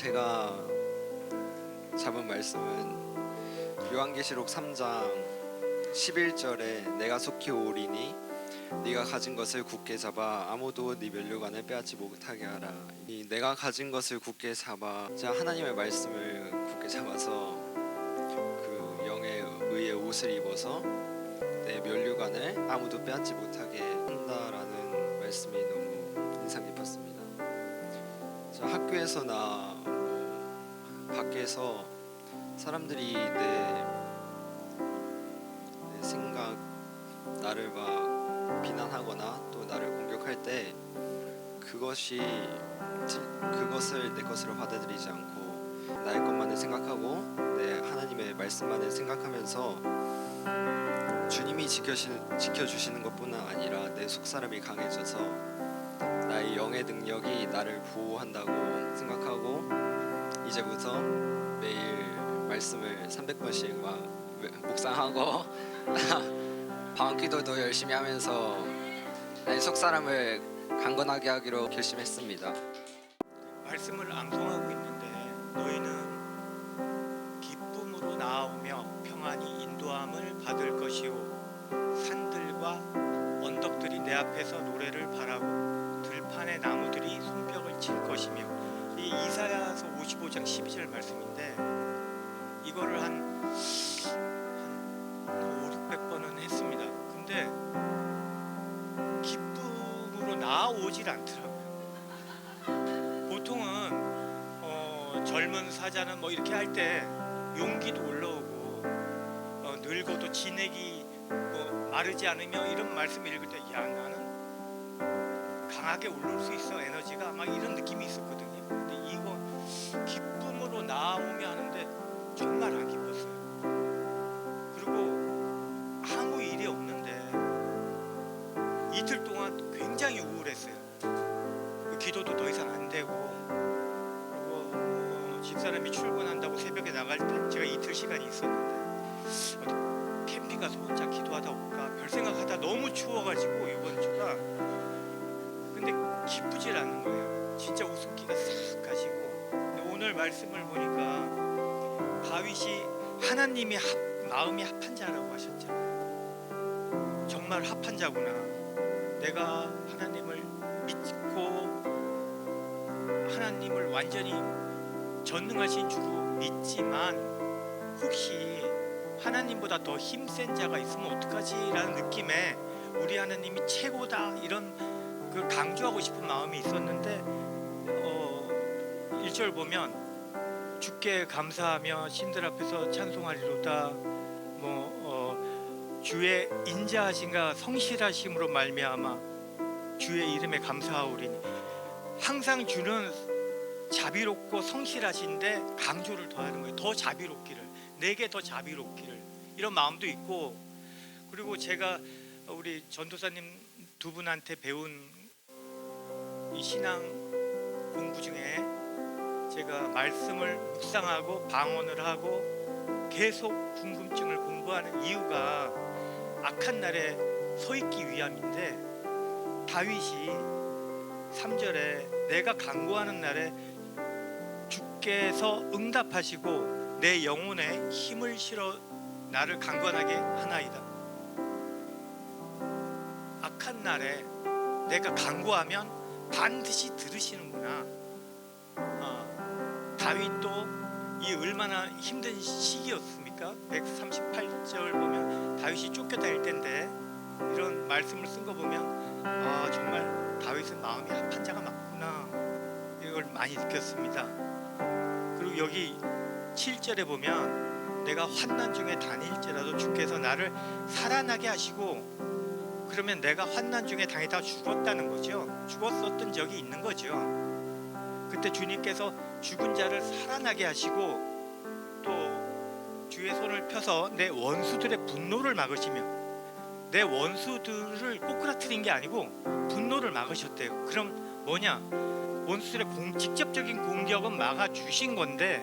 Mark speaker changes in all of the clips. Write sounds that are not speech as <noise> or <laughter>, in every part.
Speaker 1: 제가 잡은 말씀은 요한계시록 3장 11절에 내가 속히 오리니 네가 가진 것을 굳게 잡아 아무도 네 면류관을 빼앗지 못하게 하라. 이 내가 가진 것을 굳게 잡아 제가 하나님의 말씀을 굳게 잡아서 그 영의 의의 옷을 입어서 내 면류관을 아무도 빼앗지 못하게 한다라는 말씀이 너무 인상 깊었습니다. 저 학교에서나 뭐 밖에서 사람들이 내, 내 생각 나를 막 비난하거나 또 나를 공격할 때 그것이 틀- 그것을 내 것으로 받아들이지 않고 나의 것만을 생각하고 내 하나님의 말씀만을 생각하면서 주님이 지켜시, 지켜주시는 것뿐만 아니라 내 속사람이 강해져서 나의 영의 능력이 나를 보호한다고 생각하고 이제부터 매일 말씀을 300번씩 막 묵상하고 <laughs> 방학기도도 열심히 하면서 나의 속사람을 강건하게 하기로 결심했습니다.
Speaker 2: 말씀을 암송하고 너희는 오질 않더라고요. 보통은 어, 젊은 사자는 뭐 이렇게 할 때 용기도 올라오고 어, 늙어도 진액이 뭐 마르지 않으며 이런 말씀 읽을 때 야 나는 강하게 오를 수 있어 에너지가 막 이런 느낌이 있었거든요. 근데 이거 기쁨으로 나오며 하는데 정말 안 기뻤 집사람이 출근한다고 새벽에 나갈 때 제가 이틀 시간이 있었는데 캠핑 가서 혼자 기도하다 올까 별 생각하다 너무 추워가지고 이번 주가. 근데 기쁘질 않는 거예요. 진짜 웃음기가 싹 가시고. 근데 오늘 말씀을 보니까 다윗이 하나님이 합, 마음이 합한 자라고 하셨잖아요. 정말 합한 자구나. 내가 하나님을 믿고 하나님을 완전히 전능하신 주로 믿지만 혹시 하나님보다 더 힘센 자가 있으면 어떡하지라는 느낌에 우리 하나님이 최고다 이런 그 강조하고 싶은 마음이 있었는데 어 1절 보면 주께 감사하며 신들 앞에서 찬송하리로다. 뭐 어, 주의 인자하신가 성실하심으로 말미암아 주의 이름에 감사하오리니. 항상 주는 자비롭고 성실하신데 강조를 더하는 거예요. 더 자비롭기를 내게 더 자비롭기를 이런 마음도 있고 그리고 제가 우리 전도사님 두 분한테 배운 이 신앙 공부 중에 제가 말씀을 묵상하고 방언을 하고 계속 궁금증을 공부하는 이유가 악한 날에 서 있기 위함인데 다윗이 3절에 내가 강구하는 날에 주께서 응답하시고 내 영혼에 힘을 실어 나를 강건하게 하나이다. 악한 날에 내가 강구하면 반드시 들으시는구나. 어, 다윗도 이 얼마나 힘든 시기였습니까? 138절 보면 다윗이 쫓겨다닐 때인데 이런 말씀을 쓴 거 보면 아 정말 다윗은 마음이 합한 자가 맞구나 이걸 많이 느꼈습니다. 그리고 여기 7절에 보면 내가 환난 중에 다닐지라도 주께서 나를 살아나게 하시고 그러면 내가 환난 중에 다니다 죽었다는 거죠. 죽었었던 적이 있는 거죠. 그때 주님께서 죽은 자를 살아나게 하시고 또 주의 손을 펴서 내 원수들의 분노를 막으시며 내 원수들을 꼬꾸라트린 게 아니고 분노를 막으셨대요. 그럼 뭐냐? 원수들의 공, 직접적인 공격은 막아 주신 건데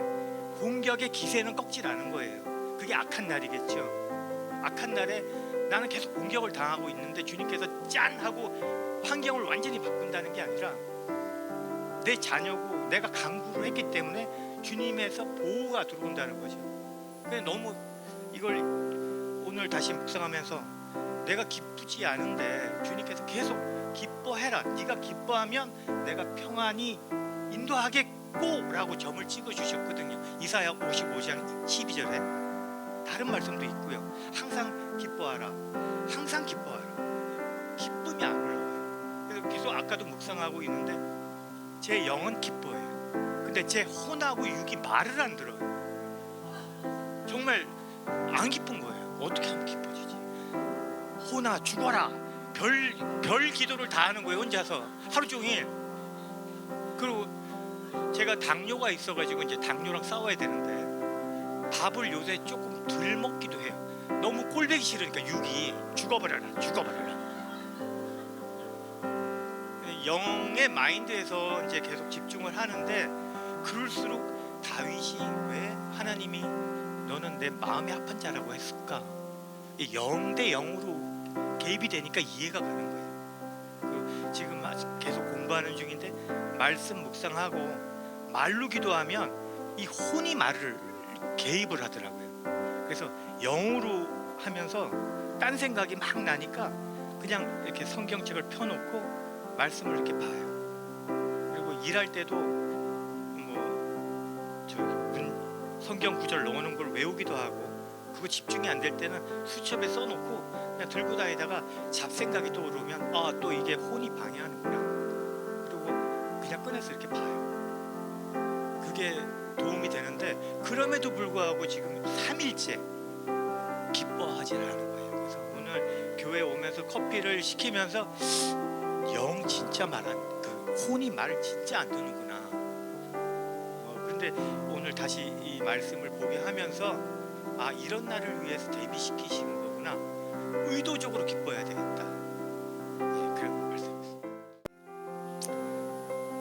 Speaker 2: 공격의 기세는 꺾질 않은 거예요. 그게 악한 날이겠죠. 악한 날에 나는 계속 공격을 당하고 있는데 주님께서 짠 하고 환경을 완전히 바꾼다는 게 아니라 내 자녀고 내가 강구를 했기 때문에 주님에서 보호가 들어온다는 거죠. 근데 너무 이걸 오늘 다시 묵상하면서 내가 기쁘지 않은데 주님께서 계속 기뻐해라. 네가 기뻐하면 내가 평안히 인도하겠고라고 점을 찍어 주셨거든요. 이사야 55장 12절에 다른 말씀도 있고요. 항상 기뻐하라. 항상 기뻐하라. 기쁨이 안 올라와요. 그래서 계속 아까도 묵상하고 있는데 제 영은 기뻐해요. 근데 제 혼하고 육이 말을 안 들어요. 정말 안 기쁜 거예요. 어떻게 하면 기뻐지지? 혼아 죽어라. 별, 별 기도를 다 하는 거예요. 혼자서 하루 종일. 그리고 제가 당뇨가 있어가지고 이제 당뇨랑 싸워야 되는데 밥을 요새 조금 덜 먹기도 해요. 너무 꼴배기 싫으니까 육이 죽어버려라, 죽어버려라. 영의 마인드에서 이제 계속 집중을 하는데 그럴수록 다윗이 왜 하나님이 너는 내 마음이 아픈 자라고 했을까? 영대 영으로 개입이 되니까 이해가 가는 거예요. 그 지금 아직 계속 공부하는 중인데 말씀 묵상하고 말로 기도하면 이 혼이 말을 개입을 하더라고요. 그래서 영으로 하면서 딴 생각이 막 나니까 그냥 이렇게 성경책을 펴놓고 말씀을 이렇게 봐요. 그리고 일할 때도 뭐 저기 문, 성경 구절 넣어놓은 걸 외우기도 하고 그거 집중이 안 될 때는 수첩에 써놓고 그냥 들고 다니다가 잡생각이 떠오르면 아 또 이게 혼이 방해하는구나. 그리고 그냥 꺼내서 이렇게 봐요. 그게 도움이 되는데 그럼에도 불구하고 지금 3일째 기뻐하지 않는 거예요. 그래서 오늘 교회 오면서 커피를 시키면서 영 진짜 말안 그 혼이 말을 진짜 안 듣는구나. 어, 근데 오늘 다시 이 말씀을 보게 하면서 아 이런 날을 위해서 대비시키시는 거구나. 의도적으로 기뻐해야 되겠다. 예, 그런 말씀입니다.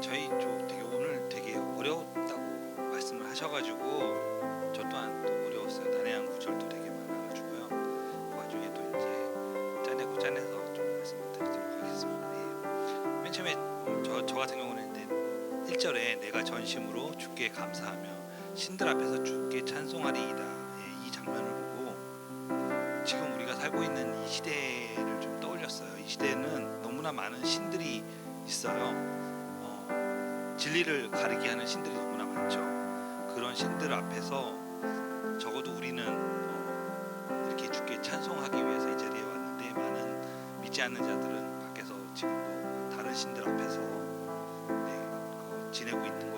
Speaker 3: 저희 저 되게 오늘 되게 어려웠다고 말씀을 하셔가지고 저 또한 또 어려웠어요. 난해한 구절도 되게 많아가지고요. 그 와중에 또 이제 짜내고 짜내서 좀 말씀을 드리도록 하겠습니다. 예. 맨 처음에 저, 저 같은 경우는 이제 1절에 내가 전심으로 주께 감사하며 신들 앞에서 주께 찬송하리이다. 시대는 너무나 많은 신들이 있어요. 어, 진리를 가리게 하는 신들이 너무나 많죠. 그런 신들 앞에서 적어도 우리는 어, 이렇게 주께 찬송하기 위해서 이 자리에 왔는데 많은 믿지 않는 자들은 밖에서 지금도 다른 신들 앞에서 네, 그 지내고 있는 거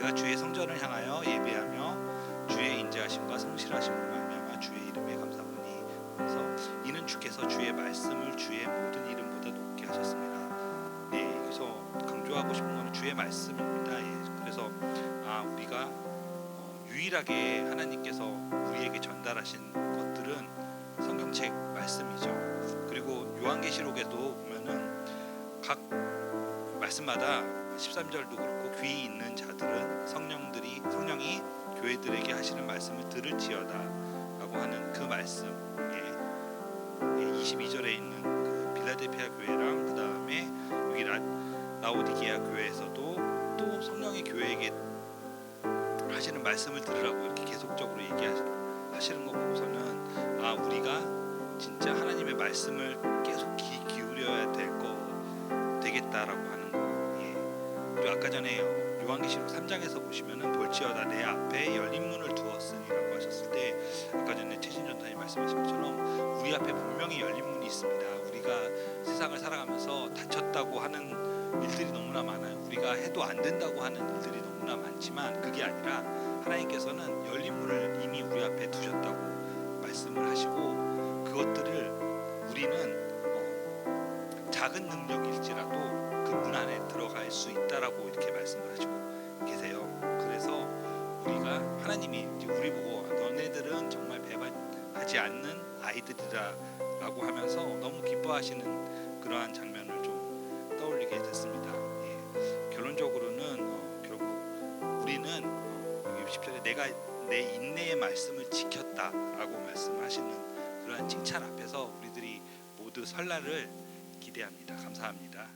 Speaker 3: 내가 주의 성전을 향하여 예배하며 주의 인자하심과 성실하심으로 말미암아 주의 이름에 감사하니 그래서 이는 주께서 주의 말씀을 주의 모든 이름보다 높게 하셨습니다. 네, 여기서 강조하고 싶은 거는 주의 말씀입니다. 예, 그래서 아 우리가 어, 유일하게 하나님께서 우리에게 전달하신 것들은 성경책 말씀이죠. 그리고 요한계시록에도 보면은 각 말씀마다 13절도 그렇고 귀 있는 자들은 성령들이 성령이 교회들에게 하시는 말씀을 들을지어다라고 하는 그 말씀. 예. 예, 22절에 있는 그 빌라델피아 교회랑 그 다음에 여기 라, 라오디게아 교회에서도 또 성령의 교회에게 하시는 말씀을 들으라고 이렇게 계속적으로 얘기하시는 거 보고서는 아 우리가 진짜 하나님의 말씀을 계속 귀 기울여야 될 거 되겠다라고 아까 전에 요한계시록 3장에서 보시면은 볼지어다 내 앞에 열린 문을 두었으니라고 하셨을 때 아까 전에 최신 전사님 말씀하신 것처럼 우리 앞에 분명히 열린 문이 있습니다. 우리가 세상을 살아가면서 다쳤다고 하는 일들이 너무나 많아요. 우리가 해도 안 된다고 하는 일들이 너무나 많지만 그게 아니라 하나님께서는 열린 문을 이미 하나님이 우리 보고 너네들은 정말 배반하지 않는 아이들이라라고 하면서 너무 기뻐하시는 그러한 장면을 좀 떠올리게 됐습니다. 예. 결론적으로는 어, 결국 우리는 60절에 내가 내 인내의 말씀을 지켰다라고 말씀하시는 그러한 칭찬 앞에서 우리들이 모두 설날을 기대합니다. 감사합니다.